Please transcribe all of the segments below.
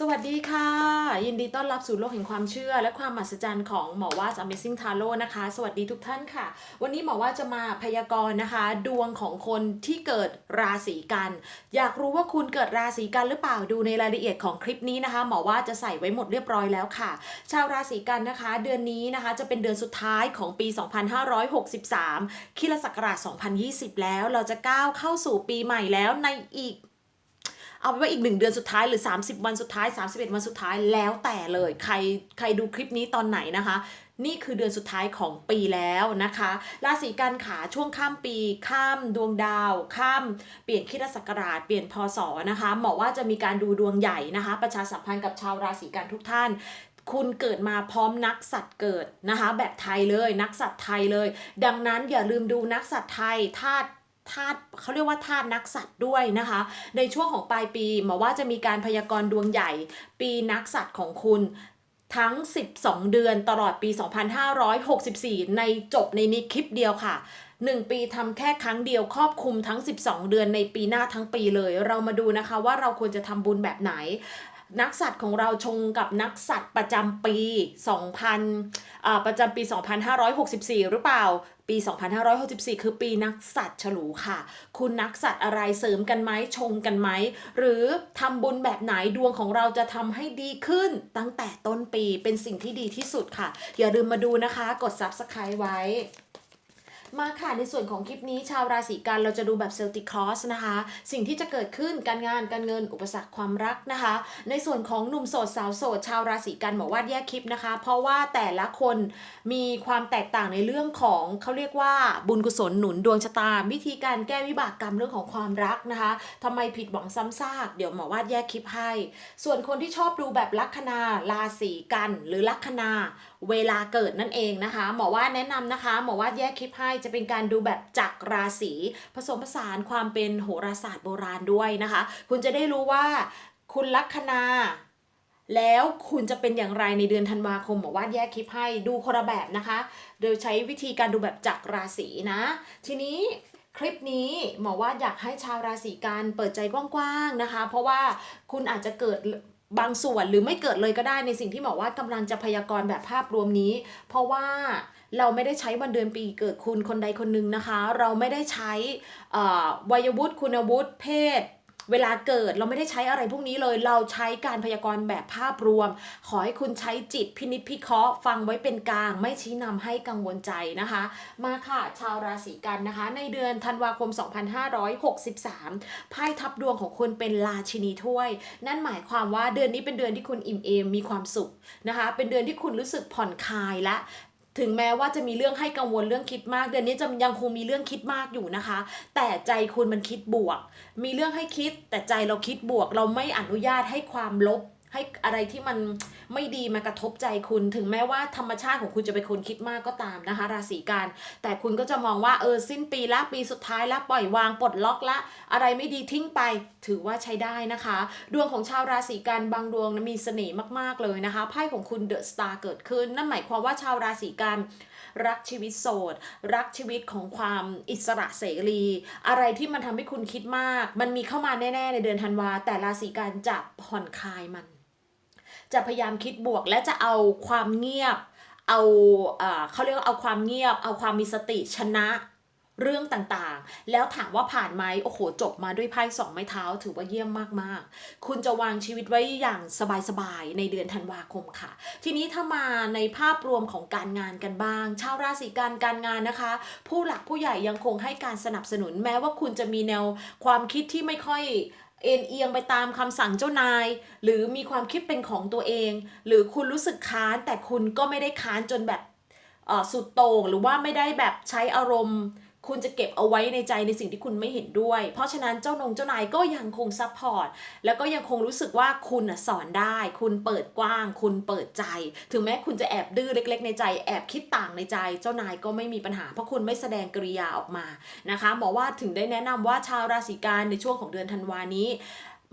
สวัสดีค่ะ ยินดีต้อนรับสู่โลกแห่งความเชื่อ และความมหัศจรรย์ของหมอว่า Amazing Tarot นะคะ สวัสดีทุกท่านค่ะ วันนี้หมอว่าจะมาพยากรณ์นะคะ ดวงของคนที่เกิดราศีกัน อยากรู้ว่าคุณเกิดราศีกันหรือเปล่าดูในรายละเอียดของคลิปนี้นะคะ หมอว่าจะใส่ไว้หมดเรียบร้อยแล้วค่ะ ชาวราศีกันนะคะ เดือนนี้นะคะจะเป็นเดือนสุดท้ายของปี 2563คริสตศักราช2020 แล้วเราจะก้าวเข้าสู่ปีใหม่แล้วในอีก เอาเป็นว่าอีกหนึ่งเดือนสุดท้ายหรือ 30 วันสุดท้าย 31 วันสุดท้ายแล้วแต่เลยใครใครดูคลิปนี้ตอนไหนนะคะ นี่คือเดือนสุดท้ายของปีแล้วนะคะราศีกันขาช่วงข้ามปี ข้ามดวงดาว ข้ามเปลี่ยนคิดศักราชเปลี่ยนพศนะคะหมอว่าจะมีการดูดวงใหญ่นะคะ ประชาสัมพันธ์กับชาวราศีกันทุกท่านคุณเกิดมาพร้อมนักสัตว์เกิดนะคะ แบบไทยเลยนักสัตว์ไทยเลย ดังนั้นอย่าลืมดูนักสัตว์ไทยธาตุ ธาตุเขาเรียกว่าธาตุนักสัตว์ด้วยนะคะ ในช่วงของปลายปีหมอว่าจะมีการพยากรณ์ดวงใหญ่ ปีนักสัตว์ของคุณทั้ง 12 เดือนตลอดปี 2564 ในจบในนี้คลิปเดียวค่ะ 1 ปีทำแค่ครั้งเดียวครอบคลุมทั้ง 12 เดือนในปีหน้าทั้งปีเลย เรามาดูนะคะว่าเราควรจะทำบุญแบบไหน นักสัตว์ของเราชงกับนักสัตว์ประจำปี 2000อ่าประจำปี 2564 หรือเปล่า ปี 2564 คือปีนักสัตว์ฉลูค่ะ คุณนักสัตว์อะไรเสริมกันไหมชงกันไหม หรือทำบุญแบบไหนดวงของเราจะทำให้ดีขึ้นตั้งแต่ต้นปีเป็นสิ่งที่ดีที่สุดค่ะ อย่าลืมมาดูนะคะ กด subscribe ไว้ มาค่ะในส่วนของคลิปนี้ชาวราศีกันเราจะดูแบบเซลติคลอสนะคะ สิ่งที่จะเกิดขึ้นการงานการเงินอุปสรรคความรักนะคะ ในส่วนของหนุ่มโสดสาวโสดชาวราศีกันบอกว่าแยกคลิปนะคะ เพราะว่าแต่ละคนมีความแตกต่างในเรื่องของเขาเรียกว่าบุญกุศลหนุนดวงชะตาวิธีการแก้วิบากกรรมเรื่องของความรักนะคะทำไมผิดหวังซ้ำซากเดี๋ยวหมอวาดแยกคลิปให้ ส่วนคนที่ชอบดูแบบลัคนาราศีกันหรือลัคนา เวลาเกิดนั่นเองนะคะ หมอว่าแนะนำนะคะหมอว่าแยกคลิปให้จะเป็นการดูแบบจากราศีผสมผสานความเป็นโหราศาสตร์โบราณด้วยนะคะ คุณจะได้รู้ว่าคุณลัคนาแล้วคุณจะเป็นอย่างไรในเดือนธันวาคมหมอว่าแยกคลิปให้ดูคนละแบบนะคะ โดยใช้วิธีการดูแบบจากราศีนะ ทีนี้คลิปนี้หมอว่าอยากให้ชาวราศีกันเปิดใจกว้างๆนะคะ เพราะว่าคุณอาจจะเกิด บางส่วนหรือไม่เกิดเลยก็ได้ในสิ่งที่หมอว่ากำลังจะพยากรณ์แบบภาพรวมนี้ เพราะว่าเราไม่ได้ใช้วันเดือนปีเกิดคุณคนใดคนหนึ่งนะคะ เราไม่ได้ใช้วัยวุฒิคุณวุฒิเพศ เวลาเกิดเราไม่ได้ใช้อะไรพวกนี้เลย เราใช้การพยากรณ์แบบภาพรวม ขอให้คุณใช้จิตพินิจพิเคราะห์ฟังไว้เป็นกลาง ไม่ชี้นำให้กังวลใจนะคะ มาค่ะ ชาวราศีกันนะคะ ในเดือนธันวาคม 2563ไพ่ทับดวงของคุณเป็นราชินีถ้วย นั่นหมายความว่าเดือนนี้เป็นเดือนที่คุณอิ่มเอมมีความสุขนะคะ เป็นเดือนที่คุณรู้สึกผ่อนคลายและ ถึงแม้ว่าจะมีเรื่องให้กังวลเรื่องคิดมาก เดือนนี้จะยังคงมีเรื่องคิดมากอยู่นะคะ แต่ใจคุณมันคิดบวก มีเรื่องให้คิด แต่ใจเราคิดบวก เราไม่อนุญาตให้ความลบ ให้อะไรที่มันไม่ดีมากระทบใจคุณ ถึงแม้ว่าธรรมชาติของคุณจะเป็นคนคิดมากก็ตามนะคะ ราศีกัน แต่คุณก็จะมองว่าเออสิ้นปีละปีสุดท้ายละปล่อยวางปลดล็อกละ อะไรไม่ดีทิ้งไป ถือว่าใช้ได้นะคะ ดวงของชาวราศีกันบางดวงมีเสน่ห์มากๆเลยนะคะไพ่ของคุณเดอะสตาร์เกิดขึ้น นั่นหมายความว่าชาวราศีกันรักชีวิตโสด รักชีวิตของความอิสระเสรี อะไรที่มันทำให้คุณคิดมาก มันมีเข้ามาแน่ ๆ ในเดือนธันวา แต่ราศีกันจะผ่อนคลายมัน จะพยายามคิดบวกและจะเอาความเงียบ เอาเขาเรียกว่าเอาความเงียบ เอาความมีสติชนะเรื่องต่างๆ แล้วถามว่าผ่านไหมโอ้โห จบมาด้วยไพ่สองไม้เท้า ถือว่าเยี่ยมมากๆ คุณจะวางชีวิตไว้อย่างสบายๆ ในเดือนธันวาคมค่ะ ทีนี้ถ้ามาในภาพรวมของการงานกันบ้าง ชาวราศีกันการงานนะคะ ผู้หลักผู้ใหญ่ยังคงให้การสนับสนุน แม้ว่าคุณจะมีแนวความคิดที่ไม่ค่อย เอ็นเอียงไปตามคำสั่งเจ้านาย หรือมีความคิดเป็นของตัวเอง หรือคุณรู้สึกค้านแต่คุณก็ไม่ได้ค้านจนแบบสุดโต่งหรือว่าไม่ได้แบบใช้อารมณ์ คุณจะเก็บเอาไว้ในใจในสิ่งที่คุณไม่เห็นด้วย เพราะฉะนั้นเจ้านงเจ้านายก็ยังคงซัพพอร์ตแล้วก็ยังคงรู้สึกว่าคุณน่ะสอนได้ คุณเปิดกว้าง คุณเปิดใจ ถึงแม้คุณจะแอบดื้อเล็ก ๆ ในใจแอบคิดต่างในใจ เจ้านายก็ไม่มีปัญหา เพราะคุณไม่แสดงกริยาออกมานะคะหมอว่าถึงได้แนะนำว่าชาวราศีกันในช่วงของเดือนธันวานี้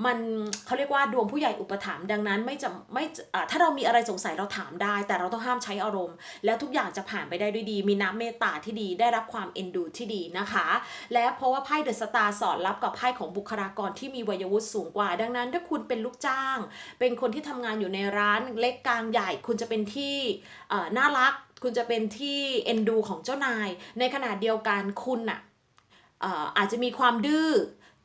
มันเขาเรียกว่าดวงผู้ใหญ่อุปถัมภ์ดังนั้นไม่จะไม่ถ้าเรามีอะไรสงสัยเราถามได้ แต่เราต้องห้ามใช้อารมณ์ แล้วทุกอย่างจะผ่านไปได้ด้วยดี มีน้ำเมตตาที่ดีได้รับความเอ็นดูที่ดีนะคะ และเพราะว่าไพ่เดอะสตาร์สอนรับกับไพ่ของบุคลากรที่มีวัยวุฒิสูงกว่า ดังนั้นถ้าคุณเป็นลูกจ้าง เป็นคนที่ทำงานอยู่ในร้านเล็กกลางใหญ่ คุณจะเป็นที่น่ารัก คุณจะเป็นที่เอ็นดูของเจ้านาย ในขณะเดียวกันคุณน่ะเอ่ออาจจะมีความดื้อ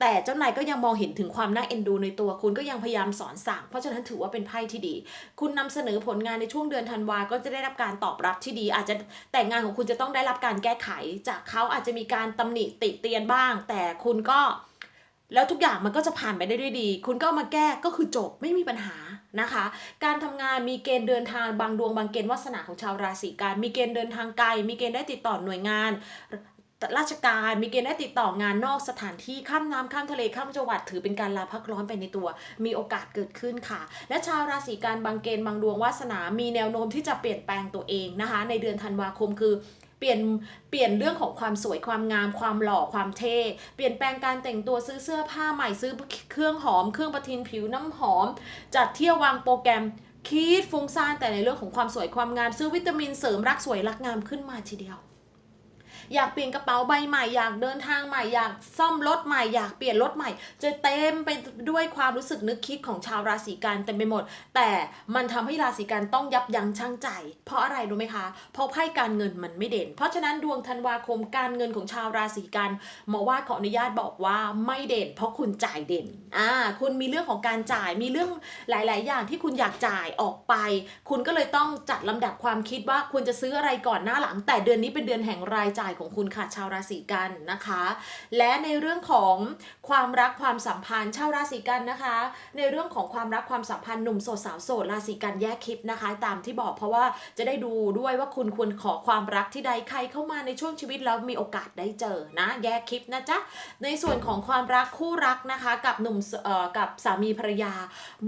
แต่เจ้านายก็ยังมองเห็นถึงความน่าเอ็นดูในตัวคุณก็ยังพยายามสอนสั่ง เพราะฉะนั้นถือว่าเป็นไพ่ที่ดี คุณนำเสนอผลงานในช่วงเดือนธันวาก็จะได้รับการตอบรับที่ดี อาจจะแต่งานของคุณจะต้องได้รับการแก้ไข จากเขาอาจจะมีการตำหนิติเตียนบ้าง แต่คุณก็แล้วทุกอย่างมันก็จะผ่านไปได้ด้วยดี คุณก็ามาแก้ก็คือจบไม่มีปัญหานะคะ การทำงานมีเกณฑ์เดินทางบางดวงบางเกณฑ์วาสนาของชาวราศีกันมีเกณฑ์เดินทางไกล มีเกณฑ์ได้ติดต่อหน่วยงาน ราชการ มีเกณฑ์ได้ติดต่องานนอกสถานที่ข้ามน้ำข้ามทะเลข้ามจังหวัดถือเป็นการลาพักร้อนไปในตัว มีโอกาสเกิดขึ้นค่ะ และชาวราศีกันบางเกณฑ์บางดวงวาสนา มีแนวโน้มที่จะเปลี่ยนแปลงตัวเองนะคะ ในเดือนธันวาคมคือเปลี่ยนเปลี่ยนเรื่องของความสวยความงามความหล่อความเท่เปลี่ยนแปลงการแต่งตัวซื้อเสื้อผ้าใหม่ซื้อเครื่องหอม เครื่องประทินผิวน้ำหอม จัดเที่ยววางโปรแกรมคิดฟุ้งซ่านแต่ในเรื่องของความสวยความงามซื้อวิตามินเสริมรักสวยรักงามขึ้นมาทีเดียว อยากเปลี่ยนกระเป๋าใบใหม่อยากเดินทางใหม่อยากซ่อมรถใหม่อยากเปลี่ยนรถใหม่ จะเต็มไปด้วยความรู้สึกนึกคิดของชาวราศีกันเต็มไปหมด แต่มันทำให้ราศีกันต้องยับยั้งชั่งใจ เพราะอะไรรู้ไหมคะ เพราะไพ่การเงินมันไม่เด่น เพราะฉะนั้นดวงธันวาคมการเงินของชาวราศีกันหมอวาดขออนุญาตบอกว่าไม่เด่น เพราะคุณจ่ายเด่นอ่าคุณมีเรื่องของการจ่ายมีเรื่องหลาย ๆ อย่างที่คุณอยากจ่ายออกไป คุณก็เลยต้องจัดลำดับความคิดว่าคุณจะซื้ออะไรก่อนหน้าหลัง แต่เดือนนี้เป็นเดือนแห่งรายจ่ายของคุณค่ะชาวราศีกันนะคะ และในเรื่องของความรักความสัมพันธ์ชาวราศีกันนะคะ ในเรื่องของความรักความสัมพันธ์หนุ่มโสดสาวโสดราศีกันแยกคลิปนะคะ ตามที่บอกเพราะว่าจะได้ดูด้วยว่าคุณควรขอความรักที่ใดใครเข้ามาในช่วงชีวิตแล้วมีโอกาสได้เจอนะแยกคลิปนะจ๊ะในส่วนของความรักคู่รักนะคะ กับหนุ่มเอ่อกับสามีภรรยา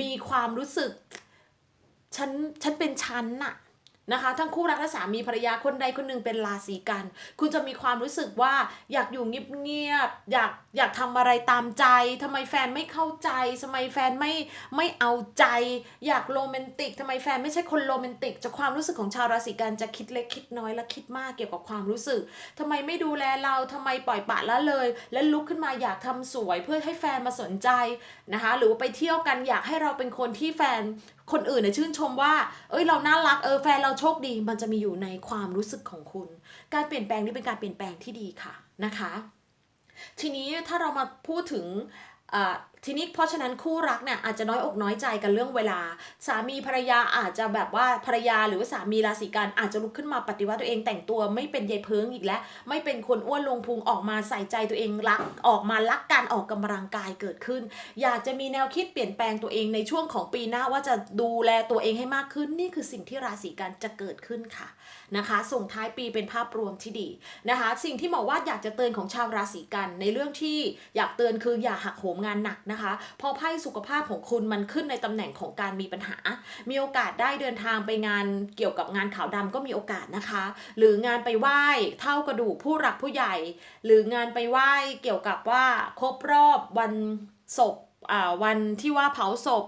มีความรู้สึกฉันฉันเป็นฉันน่ะ นะคะทั้งคู่รักและสามีภรรยาคนใดคนหนึ่งเป็นราศีกัน คุณจะมีความรู้สึกว่าอยากอยู่เงียบๆอยากอยากทำอะไรตามใจทำไมแฟนไม่เข้าใจทำไมแฟนไม่ไม่เอาใจ อยากโรแมนติกทำไมแฟนไม่ใช่คนโรแมนติกจากความรู้สึกของชาวราศีกันจะคิดเล็กคิดน้อยและคิดมากเกี่ยวกับความรู้สึกทำไมไม่ดูแลเราทำไมปล่อยปะละเลย และลุกขึ้นมาอยากทำสวยเพื่อให้แฟนมาสนใจนะคะหรือว่าไปเที่ยวกันอยากให้เราเป็นคนที่แฟนคนอื่นเนี่ยชื่นชมว่า เอ้ยเราน่ารักเออแฟนเราโชคดี มันจะมีอยู่ในความรู้สึกของคุณ การเปลี่ยนแปลงนี่เป็นการเปลี่ยนแปลงที่ดีค่ะนะคะ ทีนี้ถ้าเรามาพูดถึงอ่าทีนี้เพราะฉะนั้นคู่รักเนี่ยอาจจะน้อยอกน้อยใจกันเรื่องเวลา สามีภรรยาอาจจะแบบว่าภรรยาหรือว่าสามีราศีกันอาจจะลุกขึ้นมาปฏิวัติตัวเองแต่งตัวไม่เป็นยายเพิงอีกแล้ว ไม่เป็นคนอ้วนลงพุงออกมาใส่ใจตัวเองรักออกมารักการออกกำลังกายเกิดขึ้น อยากจะมีแนวคิดเปลี่ยนแปลงตัวเองในช่วงของปีหน้าว่าจะดูแลตัวเองให้มากขึ้น นี่คือสิ่งที่ราศีกันจะเกิดขึ้นค่ะนะคะ ส่งท้ายปีเป็นภาพรวมที่ดีนะคะ สิ่งที่หมอวาดอยากจะเตือนของชาวราศีกันในเรื่องที่อยากเตือนคืออย่าหักโหมงานหนักนะคะ พอไพ่สุขภาพของคุณมันขึ้นในตำแหน่งของการมีปัญหา มีโอกาสได้เดินทางไปงานเกี่ยวกับงานขาวดำก็มีโอกาสนะคะ หรืองานไปไหว้เท่ากระดูกผู้หลักผู้ใหญ่ หรืองานไปไหว้เกี่ยวกับว่าครบรอบวันศพวันที่ว่าเผาศพ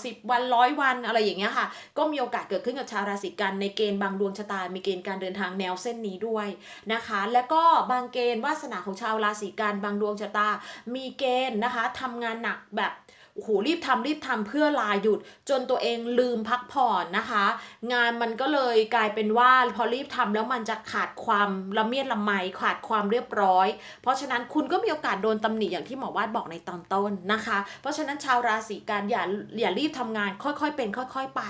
90 วันร้อยวันอะไรอย่างเงี้ยค่ะ ก็มีโอกาสเกิดขึ้นกับชาวราศีกันในเกณฑ์บางดวงชะตา มีเกณฑ์การเดินทางแนวเส้นนี้ด้วยนะคะ แล้วก็บางเกณฑ์วาสนาของชาวราศีกันบางดวงชะตา มีเกณฑ์นะคะทำงานหนักแบบ โอ้โหรีบทำรีบทำเพื่อลาหยุด จนตัวเองลืมพักผ่อนนะคะ งานมันก็เลยกลายเป็นว่าพอรีบทำแล้วมันจะขาดความละเมียดละไมขาดความเรียบร้อย เพราะฉะนั้นคุณก็มีโอกาสโดนตำหนิอย่างที่หมอวาดบอกในตอนต้นนะคะ เพราะฉะนั้นชาวราศีกันอย่าอย่ารีบทำงานค่อยๆเป็น ค่อย ๆไป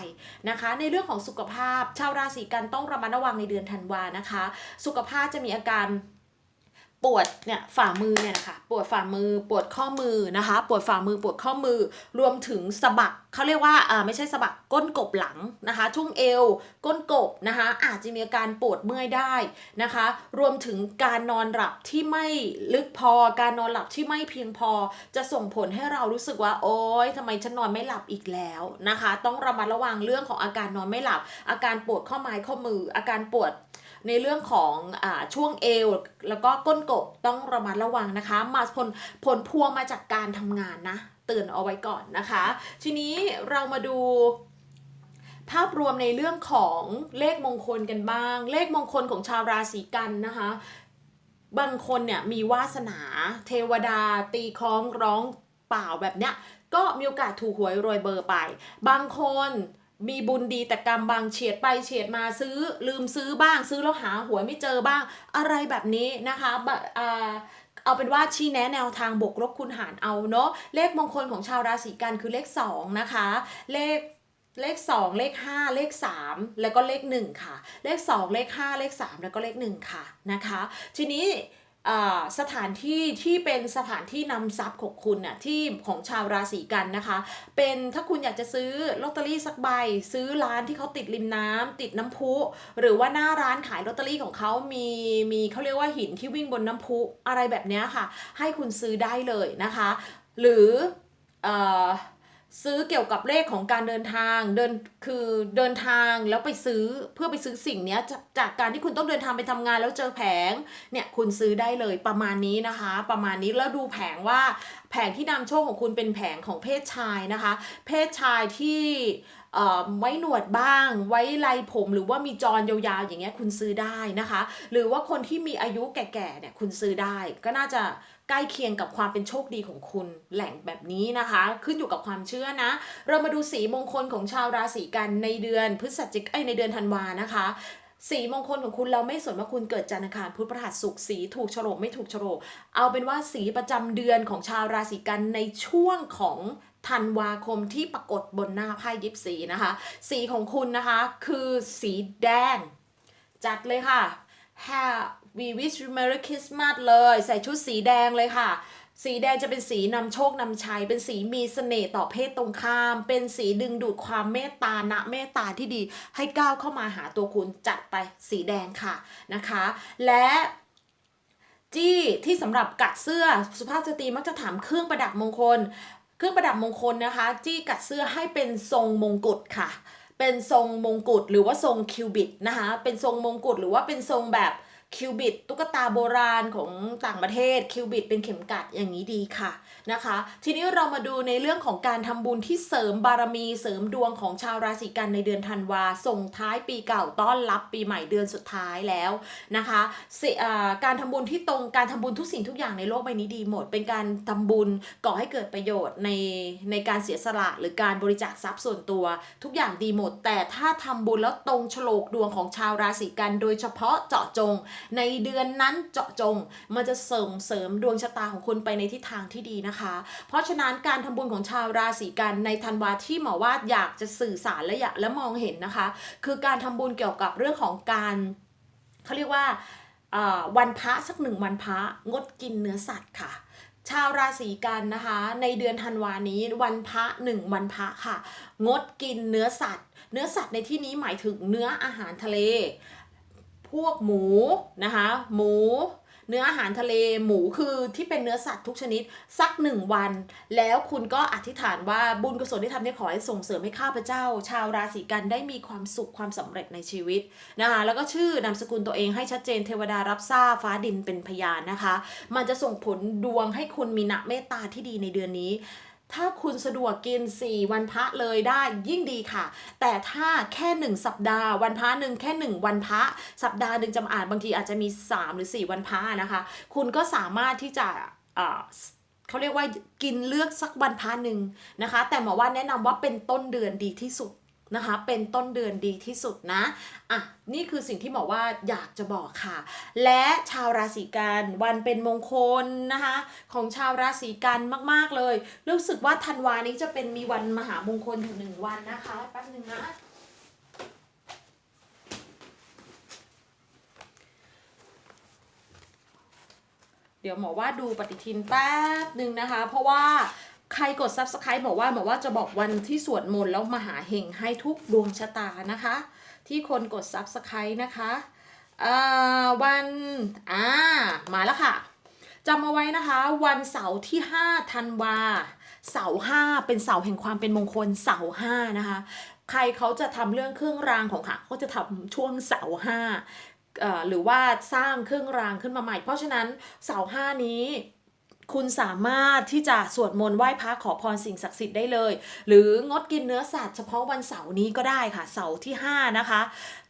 นะคะ ในเรื่องของสุขภาพ ชาวราศีกันต้องระมัดระวังในเดือนธันวานะคะ สุขภาพจะมีอาการ ปวดเนี่ยฝ่ามือเนี่ยนะคะปวดฝ่ามือปวดข้อมือนะคะ ปวดฝ่ามือปวดข้อมือรวมถึงสะบักเขาเรียกว่าอ่าไม่ใช่สะบักก้นกบหลังนะคะช่วงเอว ก้นกบนะคะอาจจะมีอาการปวดเมื่อยได้นะคะ รวมถึงการนอนหลับที่ไม่ลึกพอ การนอนหลับที่ไม่เพียงพอ จะส่งผลให้เรารู้สึกว่า โอ๊ยทำไมฉันนอนไม่หลับอีกแล้วนะคะ ต้องระมัดระวังเรื่องของอาการนอนไม่หลับ อาการปวดข้อไม้ข้อมือ อาการปวด ในเรื่องของอช่วงเอว แล้วก็ก้นกบต้องระมัดระวังนะคะ มาผลผลพวงมาจากการทำงานนะเตือนเอาไว้ก่อนนะคะ ทีนี้เรามาดูภาพรวมในเรื่องของเลขมงคลกันบ้าง เลขมงคลของชาวราศีกันนะคะ บางคนเนี่ยมีวาสนา เทวดา ตีคล้องร้องเปล่าแบบเนี้ยก็มีโอกาสถูกหวยรวยเบอร์ไป บางคน มีบุญดีแต่กรรมบางเฉียดไปเฉียดมาซื้อลืมซื้อบ้าง ซื้อแล้วหาหวยไม่เจอบ้าง อะไรแบบนี้นะคะบะอ่าเอาเป็นว่าชี้แนะแนวทางบวกลบคูณหารเอาเนาะเลขมงคลของชาวราศีกันคือเลข 2 นะคะ เลขเลข 2 เลข 5 เลข 3 แล้วก็เลข 1 ค่ะ เลข 2 เลข 5 เลข 3 แล้วก็เลข 1 ค่ะนะคะ ทีนี้ สถานที่ที่เป็นสถานที่นำทรัพย์ของคุณน่ะที่ของชาวราศีกันนะคะ เป็นถ้าคุณอยากจะซื้อลอตเตอรี่สักใบ ซื้อร้านที่เขาติดริมน้ำติดน้ำพุ หรือว่าหน้าร้านขายลอตเตอรี่ของเขามีมีเขาเรียกว่าหินที่วิ่งบนน้ำพุอะไรแบบนี้ค่ะ ให้คุณซื้อได้เลยนะคะ หรือเอ่อ ซื้อเกี่ยวกับเลขของการเดินทางเดินคือเดินทางแล้วไปซื้อเพื่อไปซื้อสิ่งนี้จากจากการที่คุณต้องเดินทางไปทำงานแล้วเจอแผงเนี่ยคุณซื้อได้เลยประมาณนี้นะคะ ประมาณนี้แล้วดูแผงว่า แผงที่นำโชคของคุณเป็นแผงของเพศชายนะคะ เพศชายที่เอ่อไว้หนวดบ้าง ไว้ไรผมหรือว่ามีจรยาวๆอย่างเงี้ยคุณซื้อได้นะคะ หรือว่าคนที่มีอายุแก่ๆเนี่ยคุณซื้อได้ก็น่าจะ ใกล้เคียงกับความเป็นโชคดีของคุณแหล่งแบบนี้นะคะ ขึ้นอยู่กับความเชื่อนะ เรามาดูสีมงคลของชาวราศีกันในเดือนพฤศจิกายนในเดือนธันวานะคะสีมงคลของคุณเราไม่สนว่าคุณเกิดจันทร์อังคารพุธพฤหัสศุกร์สีถูกโฉลกไม่ถูกโฉลกเอาเป็นว่าสีประจำเดือนของชาวราศีกันในช่วงของธันวาคมที่ปรากฏบนหน้าไพ่ยิปซีนะคะ สีของคุณนะคะคือสีแดง จัดเลยค่ะ Have we wish you Merry Christmas เลย ใส่ชุดสีแดงเลยค่ะ สีแดงจะเป็นสีนำโชคนำชัย เป็นสีมีเสน่ห์ต่อเพศตรงข้าม เป็นสีดึงดูดความเมตตานะเมตตาที่ดี ให้ก้าวเข้ามาหาตัวคุณจัดไปสีแดงค่ะนะคะ และจี้ที่สำหรับกัดเสื้อสุภาพสตรีมักจะถามเครื่องประดับมงคล เครื่องประดับมงคลนะคะ จี้กัดเสื้อให้เป็นทรงมงกุฎค่ะ เป็นทรงมงกุฎหรือว่าทรงคิวบิตนะคะ เป็นทรงมงกุฎหรือว่าเป็นทรงแบบ คิวบิตตุ๊กตาโบราณของต่างประเทศคิวบิตเป็นเข็มกัดอย่างนี้ดีค่ะ นะคะ ทีนี้เรามาดูในเรื่องของการทำบุญที่เสริมบารมีเสริมดวงของชาวราศีกันในเดือนธันวาส่งท้ายปีเก่าต้อนรับปีใหม่เดือนสุดท้ายแล้วนะคะการทำบุญที่ตรงการทำบุญทุกสิ่งทุกอย่างในโลกใบนี้ดีหมด เป็นการทำบุญก่อให้เกิดประโยชน์ในในการเสียสละหรือการบริจาคทรัพย์ส่วนตัว ทุกอย่างดีหมด แต่ถ้าทำบุญแล้วตรงโฉลกดวงของชาวราศีกัน โดยเฉพาะเจาะจง ในเดือนนั้นเจาะจง มันจะส่งเสริมดวงชะตาของคุณไปในทิศทางที่ดีนะคะเพราะฉะนั้นการทำบุญของชาวราศีกันในธันวาที่หมอวาดอยากจะสื่อสารและอยากและมองเห็นนะคะ คือการทำบุญเกี่ยวกับเรื่องของการเขาเรียกว่าอ่าวันพระสักหนึ่งวันพระงดกินเนื้อสัตว์ค่ะชาวราศีกันนะคะ ในเดือนธันวานี้วันพระหนึ่งวันพระค่ะ งดกินเนื้อสัตว์ เนื้อสัตว์ในที่นี้หมายถึงเนื้ออาหารทะเล พวกหมูนะคะ หมู เนื้ออาหารทะเลหมูคือที่เป็นเนื้อสัตว์ทุกชนิดสักหนึ่งวัน แล้วคุณก็อธิษฐานว่าบุญกุศลที่ทำเนี่ยขอให้ส่งเสริมให้ข้าพเจ้า ชาวราศีกันได้มีความสุขความสำเร็จในชีวิตนะคะแล้วก็ชื่อนามสกุลตัวเองให้ชัดเจนเทวดารับทราบฟ้าดินเป็นพยานนะคะ มันจะส่งผลดวงให้คุณมีนะเมตตาที่ดีในเดือนนี้ ถ้าคุณสะดวกกิน 4 วันพระเลยได้ยิ่งดีค่ะ แต่ถ้าแค่ 1 สัปดาห์ วันพระหนึ่งแค่ 1 วันพระ สัปดาห์หนึ่งจำอ่านบางทีอาจจะมี 3 หรือ 4 วันพระนะคะ คุณก็สามารถที่จะเขาเรียกว่ากินเลือกสักวันพระหนึ่งนะคะ แต่หมอว่าแนะนำว่าเป็นต้นเดือนดีที่สุด นะคะ เป็นต้นเดือนดีที่สุดนะ อะ นี่คือสิ่งที่หมอว่าอยากจะบอกค่ะ และชาวราศีกันวันเป็นมงคลนะคะ ของชาวราศีกันมากๆเลย รู้สึกว่าธันวานี้จะเป็นมีวันมหามงคลอยู่หนึ่งวันนะคะแป๊บหนึ่งนะเดี๋ยวหมอว่าดูปฏิทินแป๊บหนึ่งนะคะ เพราะว่า ใครกด subscribe หมอว่าหมอว่าจะบอกวันที่สวดมนต์แล้วมหาเฮงให้ทุกดวงชะตานะคะ ที่คนกด subscribe นะคะอ่าวันอ่ามาแล้วค่ะจำเอาไว้นะคะ วันเสาร์ที่5ธันวาเสาร์ห้าเป็นเสาร์แห่งความเป็นมงคลเสาร์ห้านะคะ ใครเขาจะทำเรื่องเครื่องรางของค่ะเขาจะทำช่วงเสาร์ห้าเอ่อหรือว่าสร้างเครื่องรางขึ้นมาใหม่ เพราะฉะนั้นเสาร์ห้านี้ คุณสามารถที่จะสวดมนต์ไหว้พระขอพรสิ่งศักดิ์สิทธิ์ได้เลย หรืองดกินเนื้อสัตว์เฉพาะวันเสาร์นี้ก็ได้ค่ะ เสาร์ที่ 5 นะคะ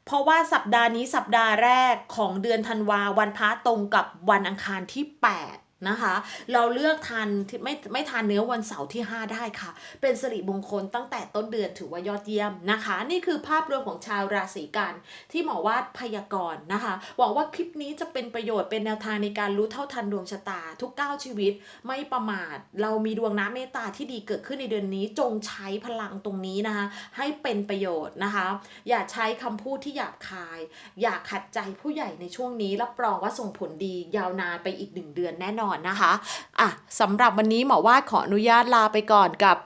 เพราะว่าสัปดาห์นี้สัปดาห์แรกของเดือนธันวาวันพระตรงกับวันอังคารที่ 8 นะคะ เราเลือกทานไม่ไม่ทานเนื้อวันเสาร์ที่ 5 ได้ค่ะ เป็นสิริมงคลตั้งแต่ต้นเดือนถือว่ายอดเยี่ยมนะคะ นี่คือภาพรวมของชาวราศีกันที่หมอวาดพยากรณ์นะคะหวังว่าคลิปนี้จะเป็นประโยชน์เป็นแนวทางในการรู้เท่าทันดวงชะตา ทุกก้าวชีวิต ไม่ประมาท เรามีดวงน้ำเมตตาที่ดีเกิดขึ้นในเดือนนี้ จงใช้พลังตรงนี้นะคะ ให้เป็นประโยชน์นะคะ อย่าใช้คำพูดที่หยาบคาย อย่าขัดใจผู้ใหญ่ในช่วงนี้รับรองว่าส่งผลดียาวนานไปอีกหนึ่งเดือนแน่นอนอนนะคะอะสำหรับวันนี้หมอวาดขออนุญาตลาไปก่อนกับ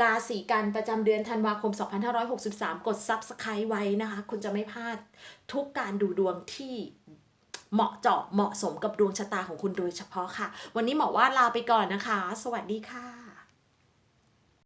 ราศีกันประจำเดือนธันวาคม 2563 กด Subscribe ไว้นะคะ คุณจะไม่พลาดทุกการดูดวงที่เหมาะเจาะเหมาะสมกับดวงชะตาของคุณโดยเฉพาะค่ะ วันนี้หมอว่าลาไปก่อนนะคะ สวัสดีค่ะ